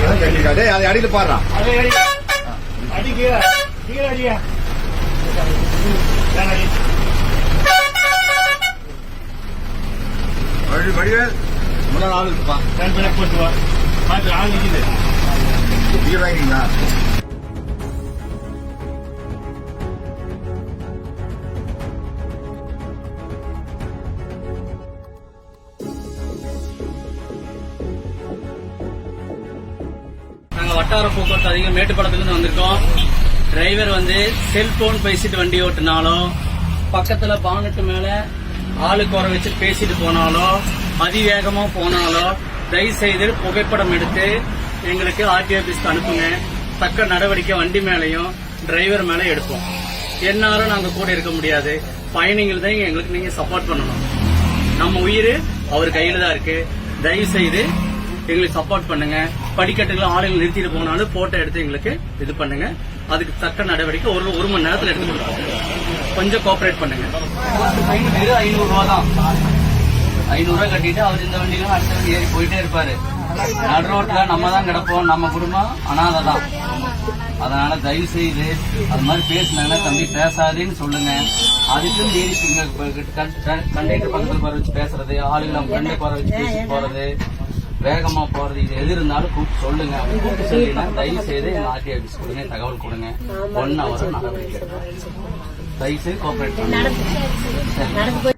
கட்டிக்கா டேய் அது அடியில பாடுறா அதே அடி. கீழே. கீழே அடியா? வழி வடிவேல் முன்னாள் ஆள் இருக்குப்பா போட்டு வா. ஆள் நிற்கிது வாங்கிட்டீங்களா? வட்டார போக்குவரத்து அதிகம் மேட்டுப்பாளத்துலேருந்து வந்திருக்கோம். டிரைவர் வந்து செல்போன் பேசிட்டு வண்டி ஓட்டினாலும் பக்கத்துல பானட்டு மேல ஆளுக்கு வர வச்சு பேசிட்டு போனாலோ அதிவேகமா போனாலோ தயவு செய்து புகைப்படம் எடுத்து எங்களுக்கு ஆர்டிஓ ஆபீஸ்க்கு அனுப்புங்க. தக்க நடவடிக்கை வண்டி மேலேயும் டிரைவர் மேல எடுப்போம். என்னாலும் நாங்க கூட இருக்க முடியாது. பயணிகள் தான் எங்களுக்கு நீங்க சப்போர்ட் பண்ணணும். நம்ம உயிர் அவர் கையில தான் இருக்கு. தயவு செய்து எங்களுக்கு சப்போர்ட் பண்ணுங்க. படிக்கட்டுல ஆளுங்களை நிறுத்திட்டு போனாலும் போட்டோ எடுத்து எங்களுக்கு இது பண்ணுங்க. அதுக்கு தக்க நடவடிக்கை ஒரு ஒரு மணி நேரத்தில் எடுத்து கொடுப்போம் கொஞ்சம் கோஆபரேட் பண்ணுங்க. வெறும் ஐநூறு ரூபா தான். ஐநூறு ரூபா கட்டிட்டு அவர் இந்த வண்டியில அடுத்த வண்டி ஏறி போயிட்டே இருப்பாரு. நடு ரோட்ல நம்ம தான் கிடப்போம். நம்ம குடும்பம் அனாதை தான். அதனால தயவு செய்து அது மாதிரி பேசினாங்கன்னா தம்பி பேசாதேன்னு சொல்லுங்க. அதுக்கும் மீறி கண்டக்டர் பக்கத்தில் போற வச்சு பேசுறது ஆளுங்க நம்ம கண்டே போற வச்சு பேசி போறது. வேகமா போறது இது எது இருந்தாலும் கூப்பிட்டு சொல்லுங்க. அப்படி கூப்பிட்டு சொல்லினா தயவு செய்து எங்க ஆர்டி ஆபீஸ் கொடுங்க தகவல் கொடுங்க. ஒன் ஹவர் நடவடிக்கை. தயவு செய்து கோஆபரேட் பண்ணுங்க.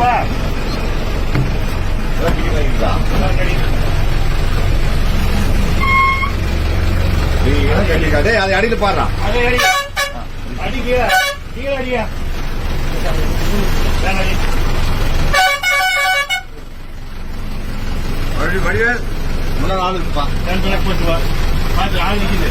வா டிக்கெட் அதை அடி டிக்கெட் அடியா? வடிவேல் முன்னாள் ஆள் இருக்குப்பா போட்டு வா பார்த்து ஆள் நிற்கிது